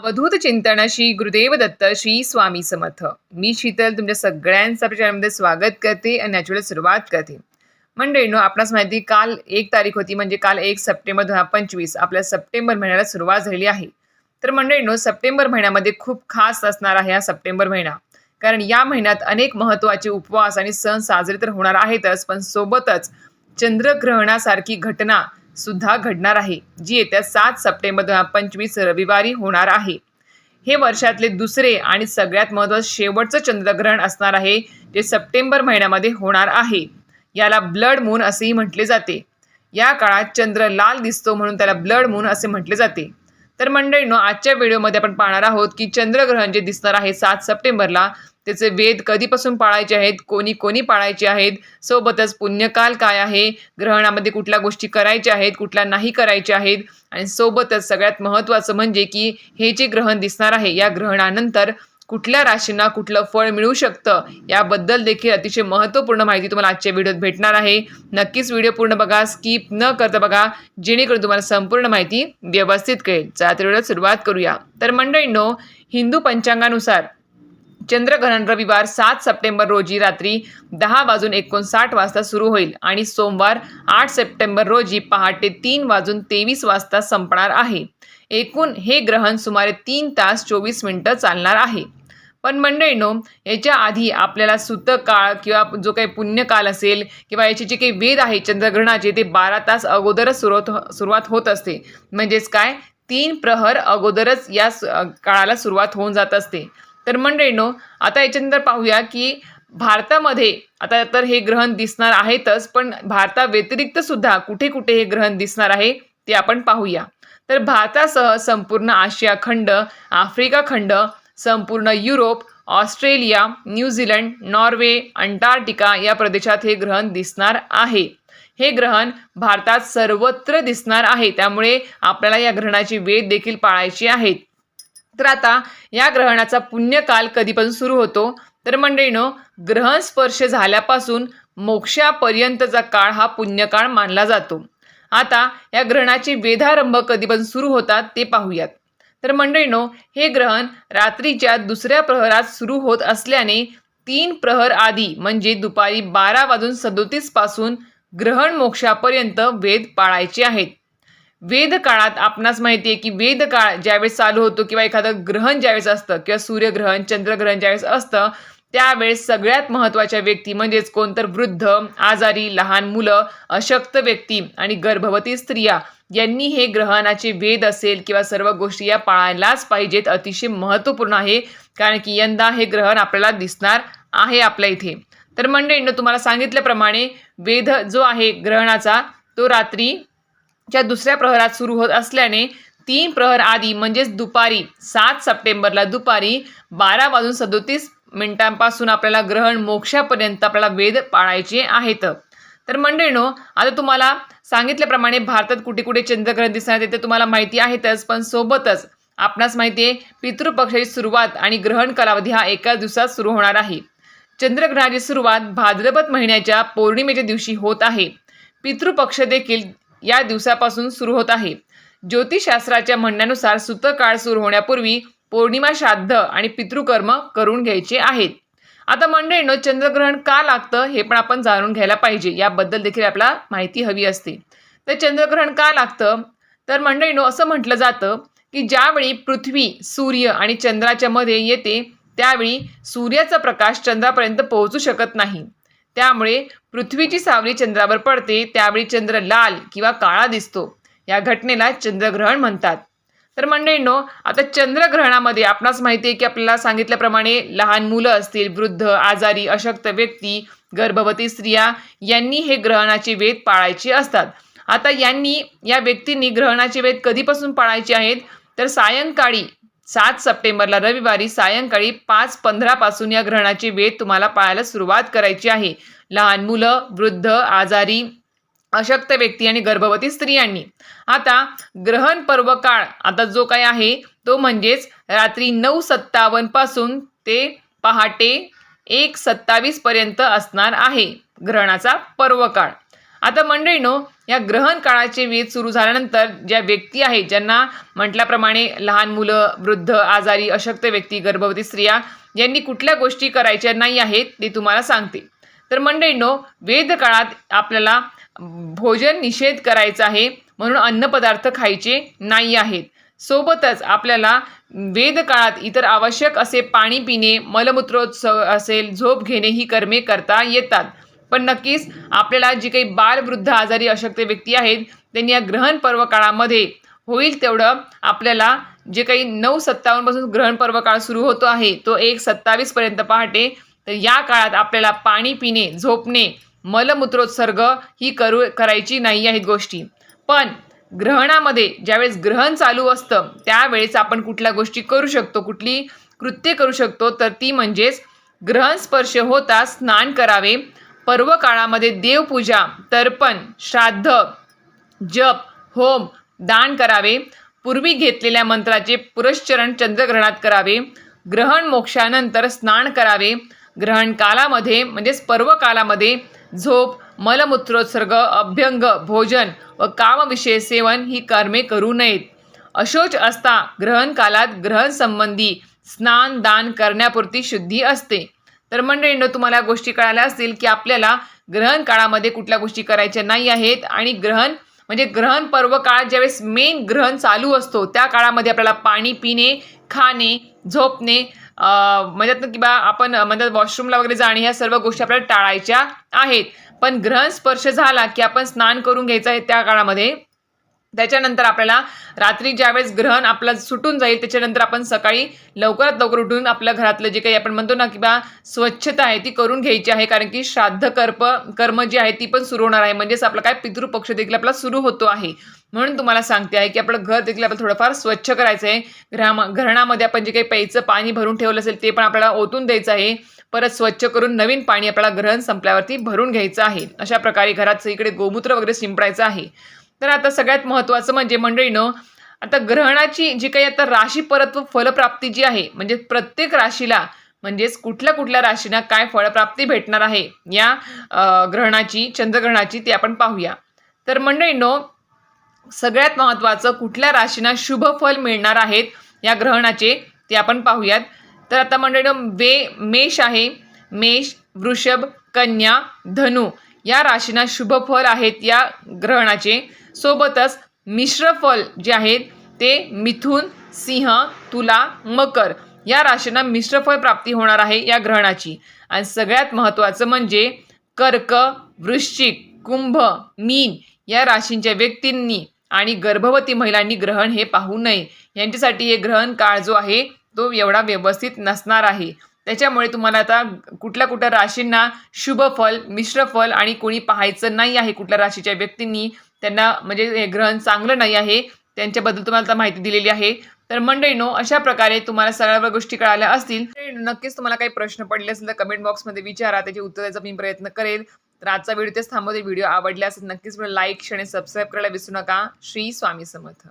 अवधूत चिंतन श्री गुरुदेव दत्त श्री स्वामी समर्थ. मी शीतल तुमच्या सगळ्यांचं प्रचारामध्ये स्वागत करते आणि नॅचरल सुरुवात करते. मंडळीनो आपणास माहिती काल एक तारीख होती म्हणजे काल एक सप्टेंबर दोन हजार पंचवीस. आपल्या सप्टेंबर महिन्याला सुरुवात झालेली आहे. तर मंडळीनो सप्टेंबर महिन्यामध्ये खूप खास असणार आहे हा सप्टेंबर महिना. कारण या महिन्यात अनेक महत्त्वाचे उपवास आणि सण साजरे तर होणार आहेतच पण सोबतच चंद्रग्रहणासारखी घटना सुद्धा घडणार आहे जी येत्या सात सप्टेंबर दोन हजार पंचवीस रविवारी होणार आहे. हे वर्षातले दुसरे आणि सगळ्यात महत्त्वाचं शेवटचं चंद्रग्रहण असणार आहे जे सप्टेंबर महिन्यामध्ये होणार आहे. याला ब्लड मून असेही म्हटले जाते. या काळात चंद्र लाल दिसतो म्हणून त्याला ब्लड मून असे म्हटले जाते. तर मंडळींनो आजच्या व्हिडिओमध्ये आपण पाहणार आहोत की चंद्रग्रहण जे दिसणार आहे सात सप्टेंबरला त्याचे वेद कधीपासून पाळायचे आहेत कोणी कोणी पाळायचे आहेत सोबतच पुण्यकाल काय आहे ग्रहणामध्ये कुठल्या गोष्टी करायच्या आहेत कुठल्या नाही करायच्या आहेत आणि सोबतच सगळ्यात महत्त्वाचं म्हणजे की हे जे ग्रहण दिसणार आहे या ग्रहणानंतर कुठल्या राशींना कुठलं फळ मिळू शकतं याबद्दल देखील अतिशय महत्त्वपूर्ण माहिती तुम्हाला आजच्या व्हिडिओत भेटणार आहे. नक्कीच व्हिडिओ पूर्ण बघा स्किप न करता बघा जेणेकरून तुम्हाला संपूर्ण माहिती व्यवस्थित कळेल. चला तर सुरुवात करूया. तर मंडळींनो हिंदू पंचांगानुसार चंद्रग्रहण रविवार सात सप्टेंबर रोजी रात्री दहा वाजून एकोणसाठ वाजता सुरू होईल आणि सोमवार आठ सप्टेंबर रोजी पहाटे तीन वाजून तेवीस वाजता संपणार आहे. एकूण हे ग्रहण सुमारे तीन तास चोवीस मिनिटं चालणार आहे. पण मंडळीनो याच्या आधी आपल्याला सुतकाळ किंवा जो काही पुण्यकाल असेल किंवा याचे जे काही वेद आहे चंद्रग्रहणाचे ते बारा तास अगोदरच सुरुवात हो, सुरुवात होत असते. म्हणजेच काय? तीन प्रहर अगोदरच या स- काळाला सुरुवात होऊन जात असते. तर मंडळीनो आता याच्यानंतर पाहूया की भारतामध्ये आता तर हे ग्रहण दिसणार आहेतच पण भारताव्यतिरिक्त सुद्धा कुठे कुठे हे ग्रहण दिसणार आहे ते आपण पाहूया. तर भारतासह संपूर्ण आशिया खंड आफ्रिका खंड संपूर्ण Europe Australia New Zealand Norway Antarctica या प्रदेशात हे ग्रहण दिसणार आहे. हे ग्रहण भारतात सर्वत्र दिसणार आहे. त्यामुळे आपल्याला या ग्रहणाची वेध देखील पाळायची आहे. तर आता या ग्रहणाचा पुण्यकाल कधीपासून सुरू होतो? तर मंडळीनो ग्रहण स्पर्श झाल्यापासून मोक्षापर्यंतचा काळ हा पुण्यकाळ मानला जातो. आता या ग्रहणाचे वेधारंभ कधीपासून सुरू होतात ते पाहूयात. तर मंडळीनो हे ग्रहण रात्रीच्या दुसऱ्या प्रहरात सुरू होत असल्याने तीन प्रहर आधी म्हणजे दुपारी बारा वाजून सदोतीसपासून ग्रहण मोक्षापर्यंत वेद पाळायचे आहेत. वेद काळात आपणास माहिती आहे की वेद काळ ज्यावेळेस चालू होतो किंवा एखादं ग्रहण ज्यावेळेस असतं किंवा सूर्यग्रहण चंद्रग्रहण ज्यावेळेस असतं त्यावेळेस सगळ्यात महत्त्वाच्या व्यक्ती म्हणजेच कोणतर वृद्ध आजारी लहान मुलं अशक्त व्यक्ती आणि गर्भवती स्त्रिया यांनी हे ग्रहणाचे वेद असेल किंवा सर्व गोष्टी या पाळायलाच पाहिजेत अतिशय महत्त्वपूर्ण आहे कारण की यंदा हे ग्रहण आपल्याला दिसणार आहे आपल्या इथे. तर मंडळींनं तुम्हाला सांगितल्याप्रमाणे वेध जो आहे ग्रहणाचा तो रात्रीच्या दुसऱ्या प्रहरात सुरू होत असल्याने तीन प्रहर आधी म्हणजेच दुपारी सात सप्टेंबरला दुपारी बारा वाजून सदोतीस मिनिटांपासून आपल्याला ग्रहण मोक्षापर्यंत आपल्याला वेद पाळायचे आहेत. तर मंडळीनो आता तुम्हाला सांगितल्याप्रमाणे भारतात कुठे कुठे चंद्रग्रहण दिसणार ते तुम्हाला माहिती आहेतच पण सोबतच आपणास माहिती आहे पितृपक्षाची सुरुवात आणि ग्रहण कालावधी हा एकाच दिवसात सुरू होणार आहे. चंद्रग्रहणाची सुरुवात भाद्रपद महिन्याच्या पौर्णिमेच्या दिवशी होत आहे. पितृपक्ष देखील या दिवसापासून सुरू होत आहे. ज्योतिषशास्त्राच्या म्हणण्यानुसार सुतकाळ सुरू होण्यापूर्वी पौर्णिमा श्राद्ध आणि पितृकर्म करून घ्यायचे आहेत. आता मंडळीनो चंद्रग्रहण का लागतं हे पण आपण जाणून घ्यायला पाहिजे. याबद्दल देखील आपल्याला माहिती हवी असते. तर चंद्रग्रहण का लागतं? तर मंडळीनो असं म्हटलं जातं की ज्यावेळी पृथ्वी सूर्य आणि चंद्राच्या मध्ये येते त्यावेळी सूर्याचा प्रकाश चंद्रापर्यंत पोहोचू शकत नाही. त्यामुळे पृथ्वीची सावली चंद्रावर पडते त्यावेळी चंद्र लाल किंवा काळा दिसतो. या घटनेला चंद्रग्रहण म्हणतात. तर मंडळींनो आता चंद्रग्रहणामध्ये आपणास माहिती आहे की आपल्याला सांगितल्याप्रमाणे लहान मुलं असतील वृद्ध आजारी अशक्त व्यक्ती गर्भवती स्त्रिया यांनी हे ग्रहणाचे वेध पाळायचे असतात. आता यांनी या व्यक्तींनी ग्रहणाचे वेध कधीपासून पाळायचे आहेत? तर सायंकाळी सात सप्टेंबरला रविवारी सायंकाळी पाच पंधरापासून या ग्रहणाचे वेध तुम्हाला पाळायला सुरुवात करायची आहे. लहान मुलं वृद्ध आजारी अशक्त व्यक्ती आणि गर्भवती स्त्रियांनी. आता ग्रहण पर्व काळ आता जो काय आहे तो म्हणजेच रात्री नऊ सत्तावन्नपासून ते पहाटे एक सत्तावीस पर्यंत असणार आहे ग्रहणाचा पर्व काळ आता मंडळीनो या ग्रहण काळाचे वेध सुरू झाल्यानंतर ज्या व्यक्ती आहेत ज्यांना म्हटल्याप्रमाणे लहान मुलं वृद्ध आजारी अशक्त व्यक्ती गर्भवती स्त्रिया यांनी कुठल्या गोष्टी करायच्या नाही आहेत ते तुम्हाला सांगते. तर मंडळीनो वेद काळात आपल्याला भोजन निषेध करायचा आहे म्हणून अन्नपदार्थ खायचे नाही आहेत. सोबतच आपल्याला वेदकाळात इतर आवश्यक असे पाणी पिणे मलमूत्रोत्सव असेल झोप घेणे ही कर्मे करता येतात. पण नक्कीच आपल्याला जी काही बालवृद्ध आजारी अशक्त व्यक्ती आहेत त्यांनी या ग्रहण पर्व काळामध्ये होईल तेवढं आपल्याला जे काही नऊ सत्तावन्नपासून ग्रहण पर्व काळ सुरू होतो आहे तो एक सत्तावीसपर्यंत पहाटे. तर या काळात आपल्याला पाणी पिणे झोपणे मलमूत्रोत्सर्ग ही करू करायची नाही आहेत गोष्टी. पण ग्रहणामध्ये ज्यावेळेस ग्रहण चालू असतं त्यावेळेस आपण कुठल्या गोष्टी करू शकतो कुठली कृत्य करू शकतो तर ती म्हणजेच ग्रहण स्पर्श होता स्नान करावे पर्व काळामध्ये देवपूजा तर्पण श्राद्ध जप होम दान करावे पूर्वी घेतलेल्या मंत्राचे पुरश्चरण चंद्रग्रहणात करावे ग्रहण मोक्षानंतर स्नान करावे ग्रहण कालामध्ये म्हणजेच पर्व कालामध्ये झोप मलमूत्रोत्सर्ग अभ्यंग भोजन व कामविषय सेवन ही कर्मे करू नयेत. अशोच असता ग्रहण कालात ग्रहण संबंधी स्नान दान करण्यापुरती शुद्धी असते. तर मंडळींनो तुम्हाला गोष्टी कळाल्या असतील की आपल्याला ग्रहण काळामध्ये कुठल्या गोष्टी करायच्या नाही आहेत आणि ग्रहण म्हणजे ग्रहण पर्व काळात ज्यावेळेस मेन ग्रहण चालू असतो त्या काळामध्ये आपल्याला पाणी पिणे खाणे झोपणे म्हणतात ना की बा आपण म्हणतात वॉशरूमला वगैरे जाणे ह्या सर्व गोष्टी आपल्याला टाळायच्या आहेत. पण ग्रहण स्पर्श झाला की आपण स्नान करून घ्यायचं आहे त्या काळामध्ये त्याच्यानंतर आपल्याला रात्री ज्यावेळेस ग्रहण आपलं सुटून जाईल त्याच्यानंतर आपण सकाळी लवकरात लवकर उठून आपल्या घरातलं जे काही आपण म्हणतो ना की बा स्वच्छता आहे ती करून घ्यायची आहे. कारण की श्राद्ध कर्प कर्म जी आहे ती पण सुरू होणार आहे. म्हणजेच आपला काय पितृपक्ष देखील आपला सुरू होतो आहे. म्हणून तुम्हाला सांगते आहे की आपलं घर देखील आपलं थोडंफार स्वच्छ करायचं आहे. घरा घरणामध्ये आपण जे काही प्यायचं पाणी भरून ठेवलं असेल ते पण आपल्याला ओतून द्यायचं आहे. परत स्वच्छ करून नवीन पाणी आपल्याला ग्रहण संपल्यावरती भरून घ्यायचं आहे. अशा प्रकारे घरात इकडे गोमूत्र वगैरे शिंपडायचं आहे. तर आता सगळ्यात महत्त्वाचं म्हणजे मंडळीनं आता ग्रहणाची जी काही आता राशी परत्व फलप्राप्ती जी आहे म्हणजे प्रत्येक राशीला म्हणजेच कुठल्या कुठल्या राशीना काय फळप्राप्ती भेटणार आहे या ग्रहणाची चंद्रग्रहणाची ती आपण पाहूया. तर मंडळीनो सगळ्यात महत्त्वाचं कुठल्या राशींना शुभ फल मिळणार आहेत या ग्रहणाचे ते आपण पाहूयात. तर आता मंडळीनं वे मेष आहे मेष वृषभ कन्या धनु या राशींना शुभ फल आहेत या ग्रहणाचे. सोबतच मिश्र फल जे आहेत ते मिथुन सिंह तुला मकर या राशींना मिश्रफळ प्राप्ती होणार आहे या ग्रहणाची. आणि सगळ्यात महत्त्वाचं म्हणजे कर्क वृश्चिक कुंभ मीन या राशींच्या व्यक्तींनी आणि गर्भवती महिलांनी ग्रहण हे पाहू नये. यांच्यासाठी हे ग्रहण काळ जो आहे तो एवढा व्यवस्थित नसणार आहे. त्याच्यामुळे तुम्हाला आता कुठल्या कुठल्या राशींना शुभफल मिश्रफल आणि कोणी पाहायचं नाही आहे कुठल्या राशीच्या व्यक्तींनी त्यांना म्हणजे हे ग्रहण चांगलं नाही आहे त्यांच्याबद्दल तुम्हाला आता माहिती दिलेली आहे. तर मंडळीनो अशा प्रकारे तुम्हाला सगळ्या गोष्टी कळाल्या असतील. तर नक्कीच तुम्हाला काही प्रश्न पडले असेल तर कमेंट बॉक्समध्ये विचारा त्याची उत्तर द्यायचा मी प्रयत्न करेल. तर आजचा व्हिडिओ तेच थांबवते व्हिडिओ आवडल्यास नक्कीच लाईक शेअर आणि सबस्क्राईब करायला विसरू नका. श्री स्वामी समर्थ.